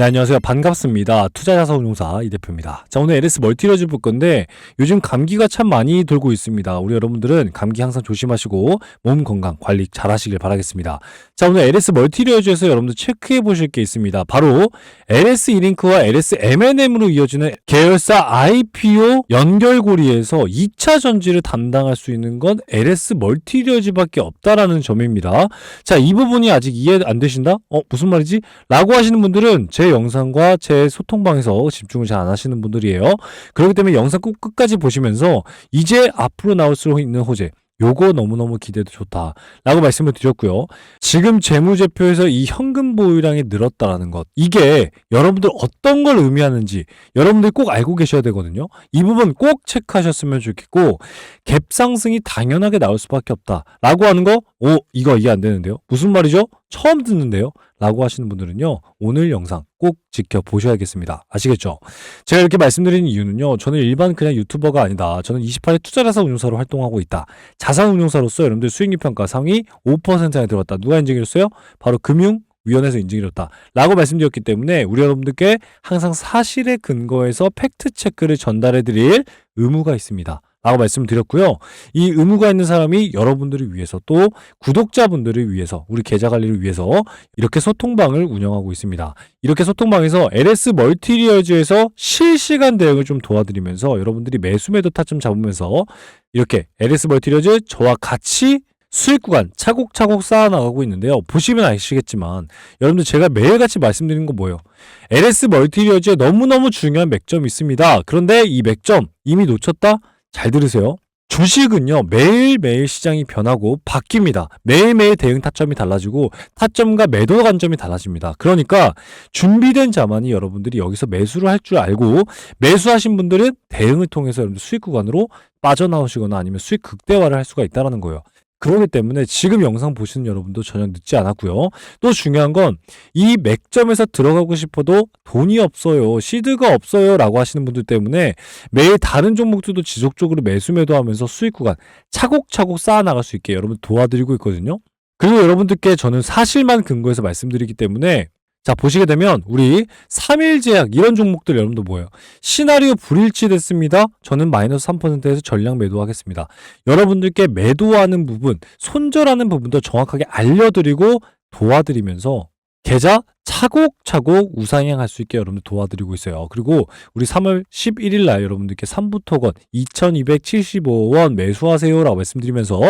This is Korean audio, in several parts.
네, 안녕하세요. 반갑습니다. 투자자산운용사 이 대표입니다. 자, 오늘 LS 멀티러즈 볼 건데 요즘 감기가 참 많이 돌고 있습니다. 우리 여러분들은 감기 항상 조심하시고 몸 건강 관리 잘 하시길 바라겠습니다. 자, 오늘 LS 멀티러즈에서 여러분들 체크해 보실 게 있습니다. 바로 LS 이링크와 LS M&M으로 이어지는 계열사 IPO 연결고리에서 2차 전지를 담당할 수 있는 건 LS 멀티러즈밖에 없다라는 점입니다. 자, 이 부분이 아직 이해 안 되신다? 어, 무슨 말이지? 라고 하시는 분들은 제 영상과 제 소통방에서 집중을 잘 안 하시는 분들이에요. 그렇기 때문에 영상 꼭 끝까지 보시면서 이제 앞으로 나올 수 있는 호재 요거 너무너무 기대도 좋다. 라고 말씀을 드렸고요. 지금 재무제표에서 이 현금 보유량이 늘었다라는 것. 이게 여러분들 어떤 걸 의미하는지 여러분들이 꼭 알고 계셔야 되거든요. 이 부분 꼭 체크하셨으면 좋겠고, 갭 상승이 당연하게 나올 수밖에 없다. 라고 하는 거, 오, 이거 이해 안 되는데요? 무슨 말이죠? 처음 듣는데요? 라고 하시는 분들은요, 오늘 영상 꼭 지켜보셔야겠습니다. 아시겠죠? 제가 이렇게 말씀드리는 이유는요, 저는 일반 그냥 유튜버가 아니다. 저는 28회 투자자산 운용사로 활동하고 있다. 자산 운용사로서 여러분들 수익률 평가 상위 5% 안에 들어갔다. 누가 인증해줬어요? 바로 금융 위원회에서 인증해줬다. 라고 말씀드렸기 때문에 우리 여러분들께 항상 사실에 근거해서 팩트 체크를 전달해 드릴 의무가 있습니다. 라고 말씀드렸고요. 이 의무가 있는 사람이 여러분들을 위해서 또 구독자분들을 위해서 우리 계좌 관리를 위해서 이렇게 소통방을 운영하고 있습니다. 이렇게 소통방에서 LS 멀티리얼즈에서 실시간 대응을 좀 도와드리면서 여러분들이 매수 매도 타점 잡으면서 이렇게 LS 멀티리얼즈 저와 같이 수익 구간 차곡차곡 쌓아나가고 있는데요. 보시면 아시겠지만 여러분들 제가 매일같이 말씀드리는 거 뭐예요? LS 멀티리얼즈에 너무너무 중요한 맥점이 있습니다. 그런데 이 맥점 이미 놓쳤다? 잘 들으세요. 주식은요, 매일매일 시장이 변하고 바뀝니다. 매일매일 대응 타점이 달라지고 타점과 매도 관점이 달라집니다. 그러니까 준비된 자만이 여러분들이 여기서 매수를 할 줄 알고 매수하신 분들은 대응을 통해서 여러분들 수익 구간으로 빠져나오시거나 아니면 수익 극대화를 할 수가 있다는 거예요. 그렇기 때문에 지금 영상 보시는 여러분도 전혀 늦지 않았고요. 또 중요한 건 이 맥점에서 들어가고 싶어도 돈이 없어요. 시드가 없어요. 라고 하시는 분들 때문에 매일 다른 종목들도 지속적으로 매수 매도하면서 수익 구간 차곡차곡 쌓아나갈 수 있게 여러분 도와드리고 있거든요. 그리고 여러분들께 저는 사실만 근거해서 말씀드리기 때문에 자 보시게 되면 우리 3일 제약 이런 종목들 여러분도 뭐예요? 시나리오 불일치 됐습니다. 저는 마이너스 3%에서 전량 매도하겠습니다. 여러분들께 매도하는 부분, 손절하는 부분도 정확하게 알려드리고 도와드리면서 계좌 차곡차곡 우상향할 수 있게 여러분들 도와드리고 있어요. 그리고 우리 3월 11일 날 여러분들께 3부 토건 2275원 매수하세요라고 말씀드리면서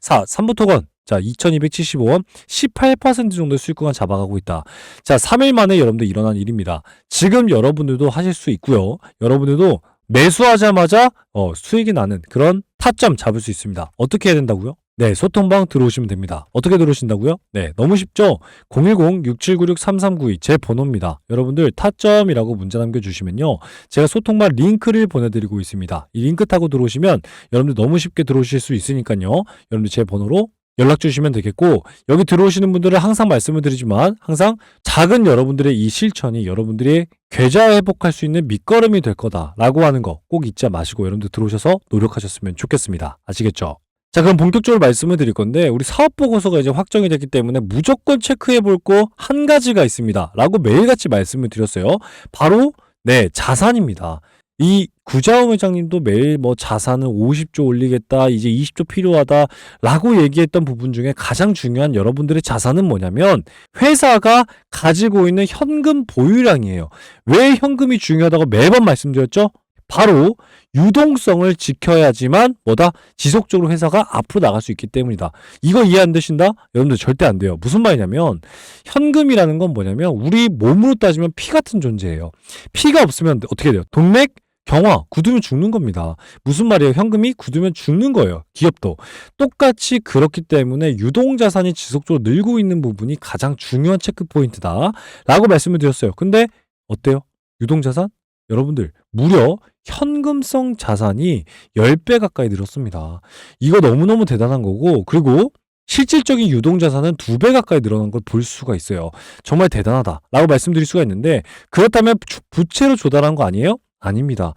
사 3부 토건 자, 2275원 18% 정도 수익 구간 잡아가고 있다. 자, 3일 만에 여러분들 일어난 일입니다. 지금 여러분들도 하실 수 있고요. 여러분들도 매수하자마자 어, 수익이 나는 그런 타점 잡을 수 있습니다. 어떻게 해야 된다고요? 네, 소통방 들어오시면 됩니다. 어떻게 들어오신다고요? 네, 너무 쉽죠? 010-6796-3392 제 번호입니다. 여러분들 타점이라고 문자 남겨주시면요. 제가 소통방 링크를 보내드리고 있습니다. 이 링크 타고 들어오시면 여러분들 너무 쉽게 들어오실 수 있으니까요. 여러분들 제 번호로 연락 주시면 되겠고 여기 들어오시는 분들은 항상 말씀을 드리지만 항상 작은 여러분들의 이 실천이 여러분들이 계좌 회복할 수 있는 밑거름이 될 거다라고 하는 거 꼭 잊지 마시고 여러분들 들어오셔서 노력하셨으면 좋겠습니다. 아시겠죠? 자, 그럼 본격적으로 말씀을 드릴 건데, 우리 사업 보고서가 이제 확정이 됐기 때문에 무조건 체크해 볼 거 한 가지가 있습니다. 라고 매일같이 말씀을 드렸어요. 바로, 네, 자산입니다. 이 구자원 회장님도 매일 뭐 자산은 50조 올리겠다, 이제 20조 필요하다, 라고 얘기했던 부분 중에 가장 중요한 여러분들의 자산은 뭐냐면, 회사가 가지고 있는 현금 보유량이에요. 왜 현금이 중요하다고 매번 말씀드렸죠? 바로 유동성을 지켜야지만 뭐다 지속적으로 회사가 앞으로 나갈 수 있기 때문이다. 이거 이해 안 되신다? 여러분들 절대 안 돼요. 무슨 말이냐면 현금이라는 건 뭐냐면 우리 몸으로 따지면 피 같은 존재예요. 피가 없으면 어떻게 돼요? 동맥 경화, 굳으면 죽는 겁니다. 무슨 말이에요? 현금이 굳으면 죽는 거예요. 기업도. 똑같이 그렇기 때문에 유동 자산이 지속적으로 늘고 있는 부분이 가장 중요한 체크 포인트다. 라고 말씀을 드렸어요. 근데 어때요? 유동 자산? 여러분들, 무려 현금성 자산이 10배 가까이 늘었습니다. 이거 너무너무 대단한 거고, 그리고 실질적인 유동 자산은 2배 가까이 늘어난 걸 볼 수가 있어요. 정말 대단하다. 라고 말씀드릴 수가 있는데, 그렇다면 부채로 조달한 거 아니에요? 아닙니다.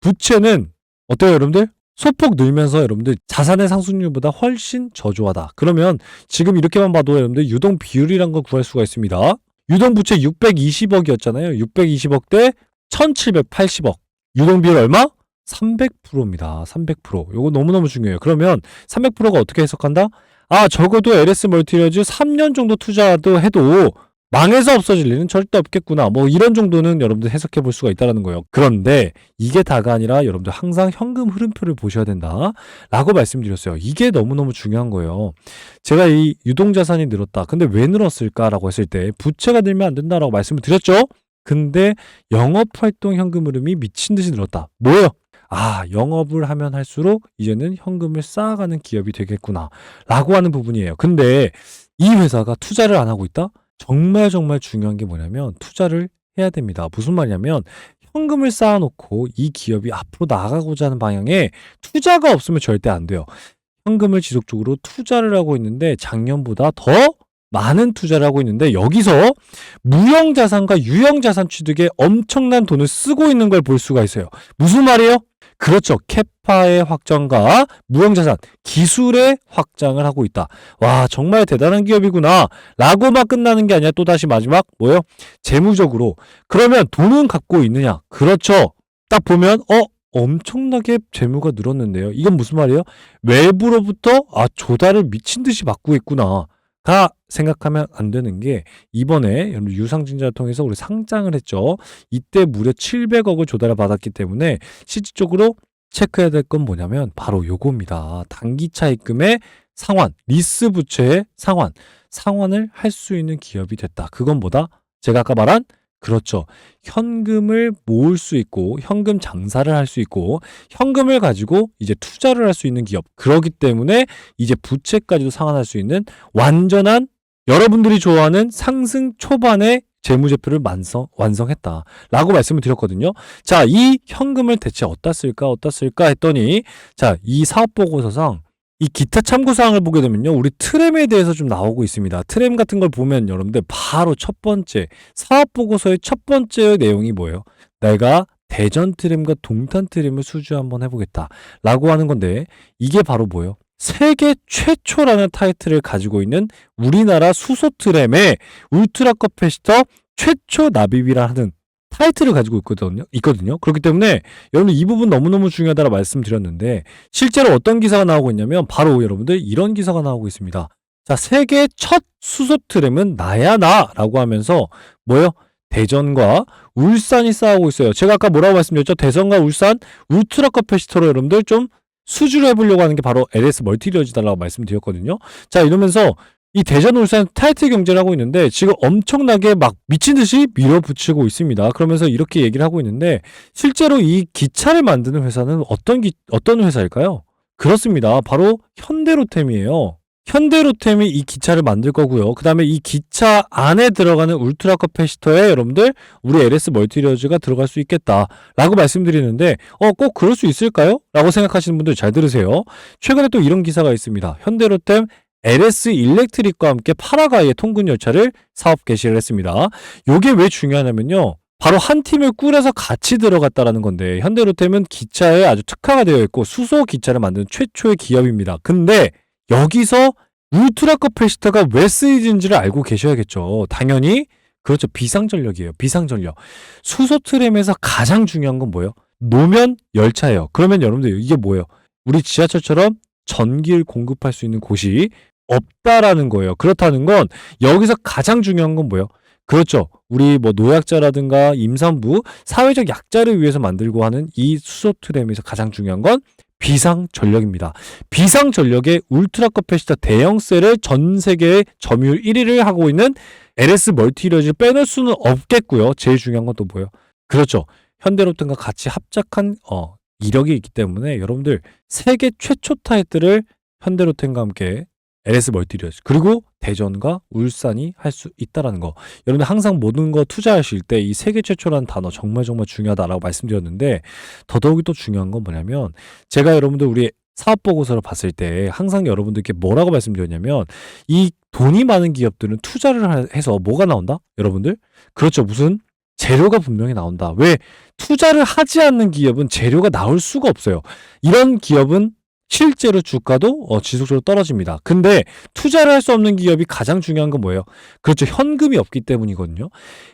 부채는 어때요, 여러분들? 소폭 늘면서 여러분들 자산의 상승률보다 훨씬 저조하다. 그러면 지금 이렇게만 봐도 여러분들 유동 비율이란 걸 구할 수가 있습니다. 유동 부채 620억이었잖아요. 620억 대 1780억. 유동 비율 얼마? 300%입니다. 300%. 요거 너무너무 중요해요. 그러면 300%가 어떻게 해석한다? 아, 적어도 LS 멀티리어즈 3년 정도 투자도 해도 망해서 없어질 일은 절대 없겠구나. 뭐 이런 정도는 여러분들 해석해 볼 수가 있다라는 거예요. 그런데 이게 다가 아니라 여러분들 항상 현금 흐름표를 보셔야 된다. 라고 말씀드렸어요. 이게 너무너무 중요한 거예요. 제가 이 유동자산이 늘었다. 근데 왜 늘었을까라고 했을 때 부채가 늘면 안 된다라고 말씀을 드렸죠? 근데 영업활동 현금 흐름이 미친 듯이 늘었다. 뭐예요? 아, 영업을 하면 할수록 이제는 현금을 쌓아가는 기업이 되겠구나. 라고 하는 부분이에요. 근데 이 회사가 투자를 안 하고 있다? 정말 정말 중요한 게 뭐냐면 투자를 해야 됩니다. 무슨 말이냐면 현금을 쌓아놓고 이 기업이 앞으로 나가고자 하는 방향에 투자가 없으면 절대 안 돼요. 현금을 지속적으로 투자를 하고 있는데 작년보다 더 많은 투자를 하고 있는데 여기서 무형 자산과 유형 자산 취득에 엄청난 돈을 쓰고 있는 걸 볼 수가 있어요. 무슨 말이에요? 그렇죠. 캐파의 확장과 무형자산, 기술의 확장을 하고 있다. 와, 정말 대단한 기업이구나. 라고만 끝나는 게 아니라 또다시 마지막, 뭐요? 재무적으로. 그러면 돈은 갖고 있느냐? 그렇죠. 딱 보면, 어? 엄청나게 재무가 늘었는데요. 이건 무슨 말이에요? 외부로부터, 아, 조달을 미친 듯이 받고 있구나. 가 생각하면 안 되는 게 이번에 유상증자를 통해서 우리 상장을 했죠. 이때 무려 700억을 조달을 받았기 때문에 실질적으로 체크해야 될 건 뭐냐면 바로 요겁니다. 단기 차 입금의 상환, 리스 부채의 상환, 상환을 할 수 있는 기업이 됐다. 그건 뭐다? 제가 아까 말한 그렇죠. 현금을 모을 수 있고 현금 장사를 할 수 있고 현금을 가지고 이제 투자를 할 수 있는 기업. 그러기 때문에 이제 부채까지도 상환할 수 있는 완전한 여러분들이 좋아하는 상승 초반의 재무제표를 완성, 완성했다. 라고 말씀을 드렸거든요. 자, 이 현금을 대체 어디다 쓸까, 어디다 쓸까 했더니, 자, 이 사업보고서상 이 기타 참고사항을 보게 되면요. 우리 트램에 대해서 좀 나오고 있습니다. 트램 같은 걸 보면 여러분들 바로 첫 번째, 사업보고서의 첫 번째 내용이 뭐예요? 내가 대전 트램과 동탄 트램을 수주 한번 해보겠다. 라고 하는 건데, 이게 바로 뭐예요? 세계 최초라는 타이틀을 가지고 있는 우리나라 수소 트램의 울트라 커패시터 최초 납입이라 하는 타이틀을 가지고 있거든요. 있거든요. 그렇기 때문에 여러분 이 부분 너무너무 중요하다고 말씀드렸는데 실제로 어떤 기사가 나오고 있냐면 바로 여러분들 이런 기사가 나오고 있습니다. 자, 세계 첫 수소 트램은 나야 나라고 하면서 뭐요? 대전과 울산이 싸우고 있어요. 제가 아까 뭐라고 말씀드렸죠? 대전과 울산 울트라 커패시터로 여러분들 좀 수주를 해보려고 하는 게 바로 LS 멀티 리어즈다라고 말씀드렸거든요. 자, 이러면서 이 대전 울산 타이틀 경쟁을 하고 있는데 지금 엄청나게 막 미친 듯이 밀어붙이고 있습니다. 그러면서 이렇게 얘기를 하고 있는데 실제로 이 기차를 만드는 회사는 어떤 기, 어떤 회사일까요? 그렇습니다. 바로 현대로템이에요. 현대로템이 이 기차를 만들 거고요. 그 다음에 이 기차 안에 들어가는 울트라 커패시터에 여러분들 우리 LS 멀티리어즈가 들어갈 수 있겠다라고 말씀드리는데 어 꼭 그럴 수 있을까요? 라고 생각하시는 분들 잘 들으세요. 최근에 또 이런 기사가 있습니다. 현대로템 LS 일렉트릭과 함께 파라가이의 통근 열차를 사업 개시를 했습니다. 요게 왜 중요하냐면요. 바로 한 팀을 꾸려서 같이 들어갔다라는 건데 현대로템은 기차에 아주 특화가 되어 있고 수소 기차를 만드는 최초의 기업입니다. 근데 여기서 울트라 커패시터가 왜 쓰이는지를 알고 계셔야겠죠. 당연히 그렇죠. 비상전력이에요. 비상전력. 수소 트램에서 가장 중요한 건 뭐예요? 노면 열차예요. 그러면 여러분들 이게 뭐예요? 우리 지하철처럼 전기를 공급할 수 있는 곳이 없다라는 거예요. 그렇다는 건 여기서 가장 중요한 건 뭐예요? 그렇죠. 우리 뭐 노약자라든가 임산부, 사회적 약자를 위해서 만들고 하는 이 수소 트램에서 가장 중요한 건 비상 전력입니다. 비상 전력의 울트라 커패시터 대형셀을 전 세계의 점유율 1위를 하고 있는 LS 멀티리어즈 빼놓을 수는 없겠고요. 제일 중요한 건 또 뭐예요? 그렇죠. 현대로템과 같이 합작한 어, 이력이 있기 때문에 여러분들 세계 최초 타이틀을 현대로템과 함께 LS 멀티리어즈 그리고 대전과 울산이 할 수 있다라는 거. 여러분들 항상 모든 거 투자하실 때 이 세계 최초라는 단어 정말 정말 중요하다라고 말씀드렸는데 더더욱이 또 중요한 건 뭐냐면 제가 여러분들 우리 사업 보고서를 봤을 때 항상 여러분들께 뭐라고 말씀드렸냐면 이 돈이 많은 기업들은 투자를 하- 해서 뭐가 나온다? 여러분들? 그렇죠. 무슨 재료가 분명히 나온다. 왜 투자를 하지 않는 기업은 재료가 나올 수가 없어요. 이런 기업은 실제로 주가도 어, 지속적으로 떨어집니다. 근데 투자를 할 수 없는 기업이 가장 중요한 건 뭐예요? 그렇죠. 현금이 없기 때문이거든요.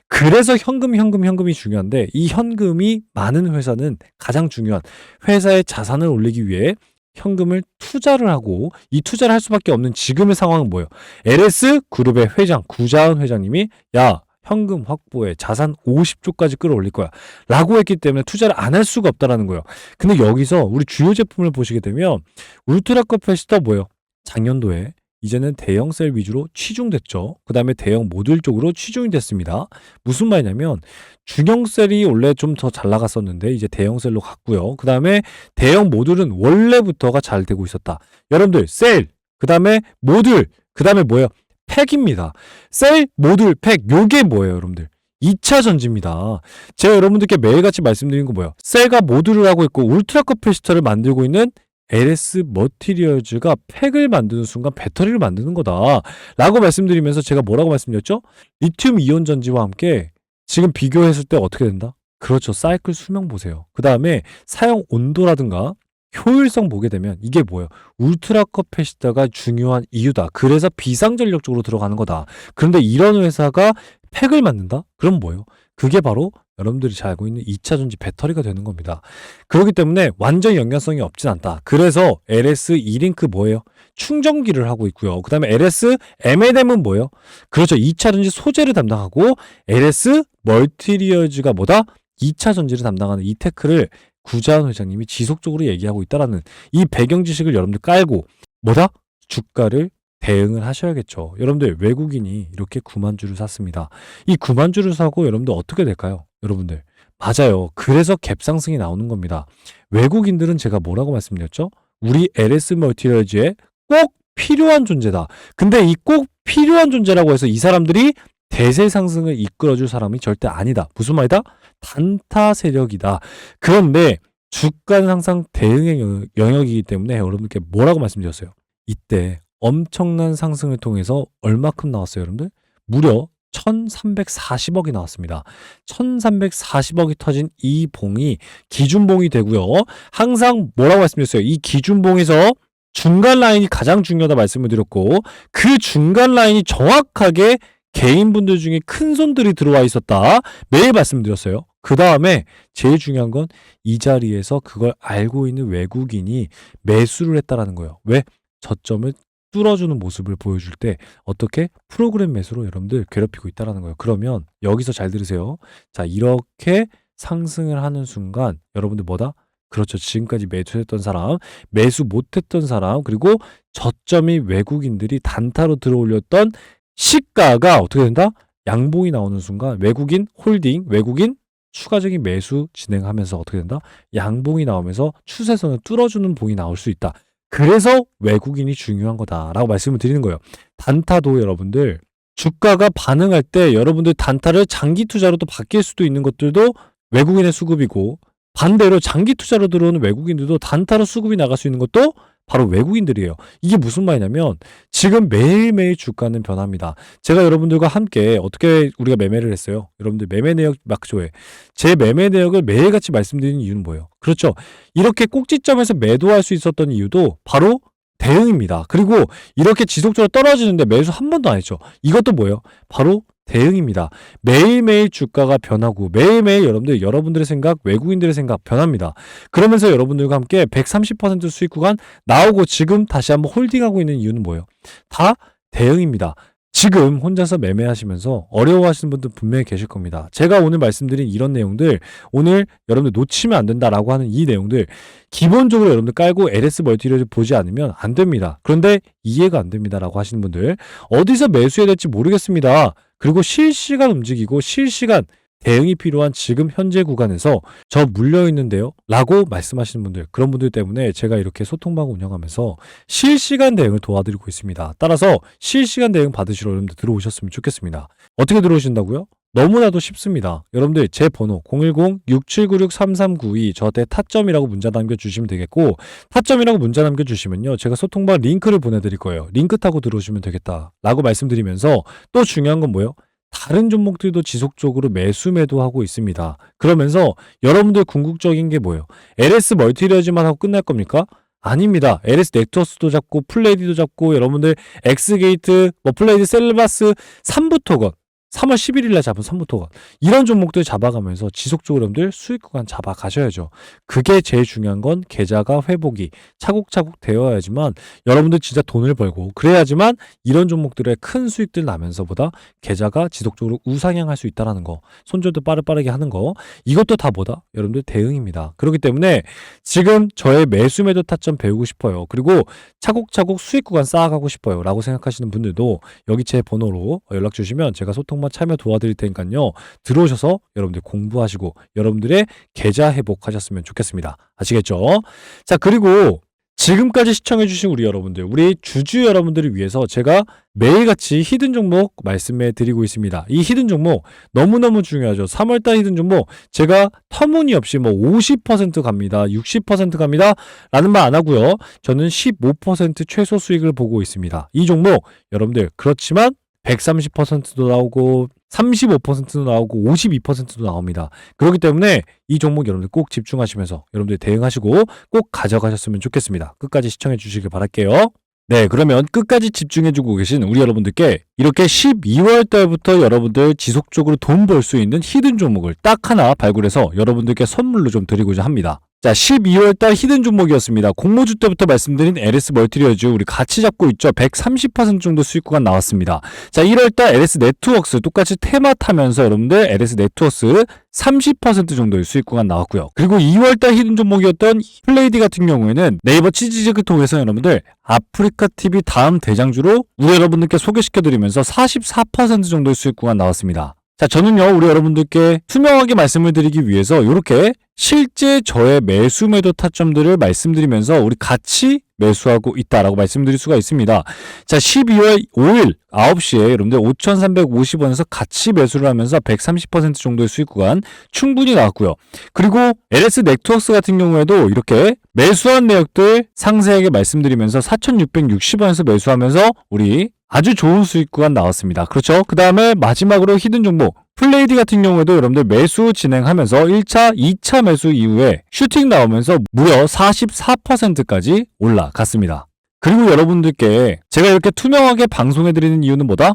그래서 현금, 현금, 현금이 중요한데 이 현금이 많은 회사는 가장 중요한 회사의 자산을 올리기 위해 현금을 투자를 하고 이 투자를 할 수밖에 없는 지금의 상황은 뭐예요? LS 그룹의 회장 구자은 회장님이 야 현금 확보에 자산 50조까지 끌어올릴 거야 라고 했기 때문에 투자를 안 할 수가 없다라는 거예요. 근데 여기서 우리 주요 제품을 보시게 되면 울트라 커패시터 뭐예요? 작년도에 이제는 대형 셀 위주로 취중됐죠. 그 다음에 대형 모듈 쪽으로 취중이 됐습니다. 무슨 말이냐면 중형 셀이 원래 좀 더 잘 나갔었는데 이제 대형 셀로 갔고요. 그 다음에 대형 모듈은 원래부터가 잘 되고 있었다. 여러분들 셀, 그 다음에 모듈, 그 다음에 뭐예요? 팩입니다. 셀, 모듈, 팩 요게 뭐예요, 여러분들? 2차 전지입니다. 제가 여러분들께 매일같이 말씀드린 건 뭐예요? 셀과 모듈을 하고 있고 울트라 커패시터를 만들고 있는 LS 머티리얼즈가 팩을 만드는 순간 배터리를 만드는 거다. 라고 말씀드리면서 제가 뭐라고 말씀드렸죠? 리튬 이온 전지와 함께 지금 비교했을 때 어떻게 된다? 그렇죠. 사이클 수명 보세요. 그 다음에 사용 온도라든가 효율성 보게 되면 이게 뭐예요? 울트라 커패시터가 중요한 이유다. 그래서 비상전력 쪽으로 들어가는 거다. 그런데 이런 회사가 팩을 만든다? 그럼 뭐예요? 그게 바로 여러분들이 잘 알고 있는 2차 전지 배터리가 되는 겁니다. 그렇기 때문에 완전 연관성이 없진 않다. 그래서 LS 이링크 뭐예요? 충전기를 하고 있고요. 그 다음에 LS M&M은 뭐예요? 그렇죠. 2차 전지 소재를 담당하고 LS 멀티리얼즈가 뭐다? 2차 전지를 담당하는 이 테크를 구자은 회장님이 지속적으로 얘기하고 있다라는 이 배경 지식을 여러분들 깔고 뭐다? 주가를 대응을 하셔야겠죠. 여러분들 외국인이 이렇게 9만 주를 샀습니다. 이 9만 주를 사고 여러분들 어떻게 될까요? 여러분들 맞아요. 그래서 갭 상승이 나오는 겁니다. 외국인들은 제가 뭐라고 말씀드렸죠? 우리 LS 멀티리얼즈에 꼭 필요한 존재다. 근데 이 꼭 필요한 존재라고 해서 이 사람들이 대세 상승을 이끌어줄 사람이 절대 아니다. 무슨 말이다? 단타 세력이다. 그런데 주가는 항상 대응의 영- 영역이기 때문에 여러분들께 뭐라고 말씀드렸어요? 이때 엄청난 상승을 통해서 얼마큼 나왔어요, 여러분들? 무려 1340억이 나왔습니다. 1340억이 터진 이 봉이 기준봉이 되고요. 항상 뭐라고 말씀드렸어요? 이 기준봉에서 중간 라인이 가장 중요하다 말씀을 드렸고 그 중간 라인이 정확하게 개인분들 중에 큰 손들이 들어와 있었다. 매일 말씀드렸어요. 그 다음에 제일 중요한 건 이 자리에서 그걸 알고 있는 외국인이 매수를 했다라는 거예요. 왜? 저점을 뚫어주는 모습을 보여줄 때 어떻게 프로그램 매수로 여러분들 괴롭히고 있다라는 거예요. 그러면 여기서 잘 들으세요. 자, 이렇게 상승을 하는 순간 여러분들 뭐다? 그렇죠. 지금까지 매수했던 사람, 매수 못했던 사람, 그리고 저점이 외국인들이 단타로 들어올렸던 시가가 어떻게 된다? 양봉이 나오는 순간 외국인 홀딩, 외국인 추가적인 매수 진행하면서 어떻게 된다? 양봉이 나오면서 추세선을 뚫어주는 봉이 나올 수 있다. 그래서 외국인이 중요한 거다라고 말씀을 드리는 거예요. 단타도 여러분들 주가가 반응할 때 여러분들 단타를 장기 투자로도 바뀔 수도 있는 것들도 외국인의 수급이고 반대로 장기 투자로 들어오는 외국인들도 단타로 수급이 나갈 수 있는 것도 바로 외국인들이에요. 이게 무슨 말이냐면 지금 매일매일 주가는 변합니다. 제가 여러분들과 함께 어떻게 우리가 매매를 했어요? 여러분들 매매 내역 마크조에 제 매매 내역을 매일같이 말씀드리는 이유는 뭐예요? 그렇죠. 이렇게 꼭지점에서 매도할 수 있었던 이유도 바로 대응입니다. 그리고 이렇게 지속적으로 떨어지는데 매수 한 번도 안 했죠. 이것도 뭐예요? 바로 대응입니다. 매일매일 주가가 변하고 매일매일 여러분들 여러분들의 생각, 외국인들의 생각 변합니다. 그러면서 여러분들과 함께 130% 수익 구간 나오고 지금 다시 한번 홀딩하고 있는 이유는 뭐예요? 다 대응입니다. 지금 혼자서 매매하시면서 어려워하시는 분들 분명히 계실 겁니다. 제가 오늘 말씀드린 이런 내용들 오늘 여러분들 놓치면 안 된다라고 하는 이 내용들 기본적으로 여러분들 깔고 LS 멀티리얼 보지 않으면 안 됩니다. 그런데 이해가 안 됩니다라고 하시는 분들 어디서 매수해야 될지 모르겠습니다. 그리고 실시간 움직이고 실시간 대응이 필요한 지금 현재 구간에서 저 물려 있는데요. 라고 말씀하시는 분들, 그런 분들 때문에 제가 이렇게 소통방을 운영하면서 실시간 대응을 도와드리고 있습니다. 따라서 실시간 대응 받으시러 여러분들 들어오셨으면 좋겠습니다. 어떻게 들어오신다고요? 너무나도 쉽습니다. 여러분들 제 번호 010-6796-3392 저한테 타점이라고 문자 남겨주시면 되겠고 타점이라고 문자 남겨주시면요. 제가 소통방 링크를 보내드릴 거예요. 링크 타고 들어오시면 되겠다. 라고 말씀드리면서 또 중요한 건 뭐예요? 다른 종목들도 지속적으로 매수 매도하고 있습니다. 그러면서 여러분들 궁극적인 게 뭐예요? LS 멀티리얼즈만 하고 끝날 겁니까? 아닙니다. LS 넥터스도 잡고 플레이디도 잡고 여러분들 엑스게이트, 뭐 플레이디 셀바스 3부터건 3월 11일 날 잡은 3부터건 이런 종목들 잡아가면서 지속적으로 여러분들 수익 구간 잡아 가셔야죠. 그게 제일 중요한 건 계좌가 회복이 차곡차곡 되어야지만 여러분들 진짜 돈을 벌고 그래야지만 이런 종목들의 큰 수익들 나면서보다 계좌가 지속적으로 우상향할 수 있다라는 거 손절도 빠르빠르게 하는 거 이것도 다 뭐다? 여러분들 대응입니다. 그렇기 때문에 지금 저의 매수 매도 타점 배우고 싶어요. 그리고 차곡차곡 수익 구간 쌓아가고 싶어요. 라고 생각하시는 분들도 여기 제 번호로 연락 주시면 제가 소통 만 참여 도와드릴 테니까요. 들어오셔서 여러분들 공부하시고 여러분들의 계좌 회복하셨으면 좋겠습니다. 아시겠죠? 자, 그리고 지금까지 시청해주신 우리 여러분들, 우리 주주 여러분들을 위해서 제가 매일같이 히든 종목 말씀해 드리고 있습니다. 이 히든 종목 너무너무 중요하죠. 3월달 히든 종목 제가 터무니없이 뭐 50% 갑니다. 60% 갑니다. 라는 말 안 하고요. 저는 15% 최소 수익을 보고 있습니다. 이 종목 여러분들 그렇지만 130%도 나오고 35%도 나오고 52%도 나옵니다. 그렇기 때문에 이 종목 여러분들 꼭 집중하시면서 여러분들 대응하시고 꼭 가져가셨으면 좋겠습니다. 끝까지 시청해 주시길 바랄게요. 네, 그러면 끝까지 집중해주고 계신 우리 여러분들께 이렇게 12월 달부터 여러분들 지속적으로 돈 벌 수 있는 히든 종목을 딱 하나 발굴해서 여러분들께 선물로 좀 드리고자 합니다. 자, 12월 달 히든 종목이었습니다. 공모주 때부터 말씀드린 LS 멀티리어즈 우리 같이 잡고 있죠. 130% 정도 수익 구간 나왔습니다. 자, 1월 달 LS 네트워크스 똑같이 테마 타면서 여러분들 LS 네트워크스 30% 정도의 수익 구간 나왔고요. 그리고 2월 달 히든 종목이었던 플레이디 같은 경우에는 네이버 치즈직을 통해서 여러분들 아프리카 TV 다음 대장주로 우리 여러분들께 소개시켜 드리면서 44% 정도의 수익 구간 나왔습니다. 자, 저는요, 우리 여러분들께 투명하게 말씀을 드리기 위해서 이렇게 실제 저의 매수 매도 타점들을 말씀드리면서 우리 같이 매수하고 있다라고 말씀드릴 수가 있습니다. 자, 12월 5일 9시에 여러분들 5,350원에서 같이 매수를 하면서 130% 정도의 수익 구간 충분히 나왔고요. 그리고 LS 넥트워크스 같은 경우에도 이렇게 매수한 내역들 상세하게 말씀드리면서 4,660원에서 매수하면서 우리 아주 좋은 수익 구간 나왔습니다. 그렇죠? 그 다음에 마지막으로 히든 종목 플레이디 같은 경우에도 여러분들 매수 진행하면서 1차, 2차 매수 이후에 슈팅 나오면서 무려 44%까지 올라갔습니다. 그리고 여러분들께 제가 이렇게 투명하게 방송해드리는 이유는 뭐다?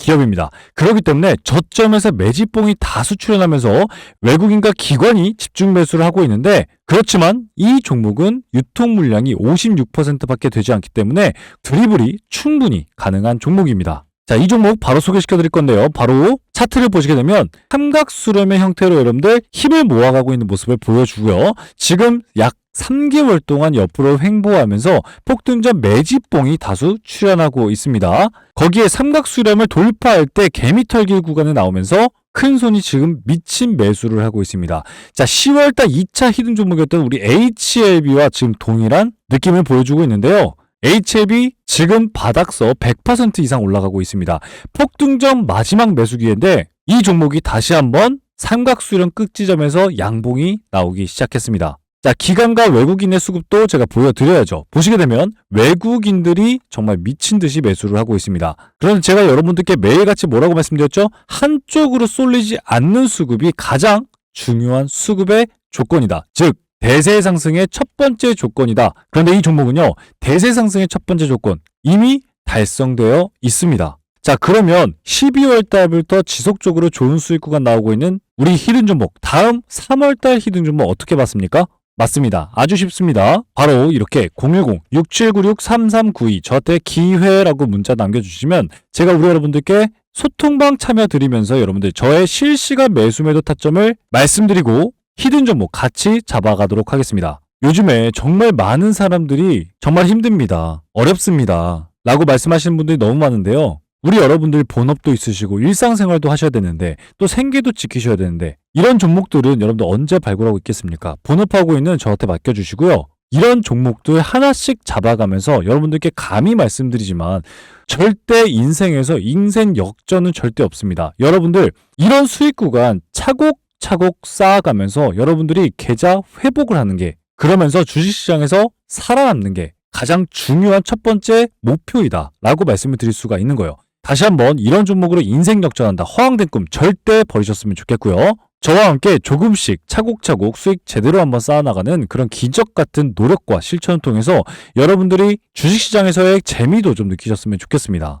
기업입니다. 그렇기 때문에 저점에서 매집봉이 다수 출현하면서 외국인과 기관이 집중 매수를 하고 있는데 그렇지만 이 종목은 유통 물량이 56%밖에 되지 않기 때문에 드리블이 충분히 가능한 종목입니다. 자, 이 종목 바로 소개시켜 드릴 건데요. 바로 차트를 보시게 되면 삼각수렴의 형태로 여러분들 힘을 모아가고 있는 모습을 보여주고요. 지금 약 3개월 동안 옆으로 횡보하면서 폭등전 매집봉이 다수 출현하고 있습니다. 거기에 삼각수렴을 돌파할 때 개미털길 구간에 나오면서 큰 손이 지금 미친 매수를 하고 있습니다. 자, 10월달 2차 히든 종목이었던 우리 HLB와 지금 동일한 느낌을 보여주고 있는데요. HLB 지금 바닥서 100% 이상 올라가고 있습니다. 폭등전 마지막 매수기인데 이 종목이 다시 한번 삼각수렴 끝지점에서 양봉이 나오기 시작했습니다. 자, 기관과 외국인의 수급도 제가 보여드려야죠. 보시게 되면 외국인들이 정말 미친 듯이 매수를 하고 있습니다. 그런데 제가 여러분들께 매일같이 뭐라고 말씀드렸죠? 한쪽으로 쏠리지 않는 수급이 가장 중요한 수급의 조건이다. 즉, 대세 상승의 첫 번째 조건이다. 그런데 이 종목은요, 대세 상승의 첫 번째 조건 이미 달성되어 있습니다. 자, 그러면 12월 달부터 지속적으로 좋은 수익 구간 나오고 있는 우리 히든 종목, 다음 3월 달 히든 종목 어떻게 봤습니까? 맞습니다. 아주 쉽습니다. 바로 이렇게 010-6796-3392 저한테 기회라고 문자 남겨주시면 제가 우리 여러분들께 소통방 참여 드리면서 여러분들 저의 실시간 매수 매도 타점을 말씀드리고 히든 종목 같이 잡아가도록 하겠습니다. 요즘에 정말 많은 사람들이 정말 힘듭니다. 어렵습니다. 라고 말씀하시는 분들이 너무 많은데요. 우리 여러분들 본업도 있으시고 일상생활도 하셔야 되는데 또 생계도 지키셔야 되는데 이런 종목들은 여러분들 언제 발굴하고 있겠습니까? 본업하고 있는 저한테 맡겨주시고요. 이런 종목들 하나씩 잡아가면서 여러분들께 감히 말씀드리지만 절대 인생에서 인생 역전은 절대 없습니다. 여러분들 이런 수익 구간 차곡 차곡 쌓아가면서 여러분들이 계좌 회복을 하는 게 그러면서 주식시장에서 살아남는 게 가장 중요한 첫 번째 목표이다 라고 말씀을 드릴 수가 있는 거예요. 다시 한번 이런 종목으로 인생 역전한다 허황된 꿈 절대 버리셨으면 좋겠고요. 저와 함께 조금씩 차곡차곡 수익 제대로 한번 쌓아나가는 그런 기적 같은 노력과 실천을 통해서 여러분들이 주식시장에서의 재미도 좀 느끼셨으면 좋겠습니다.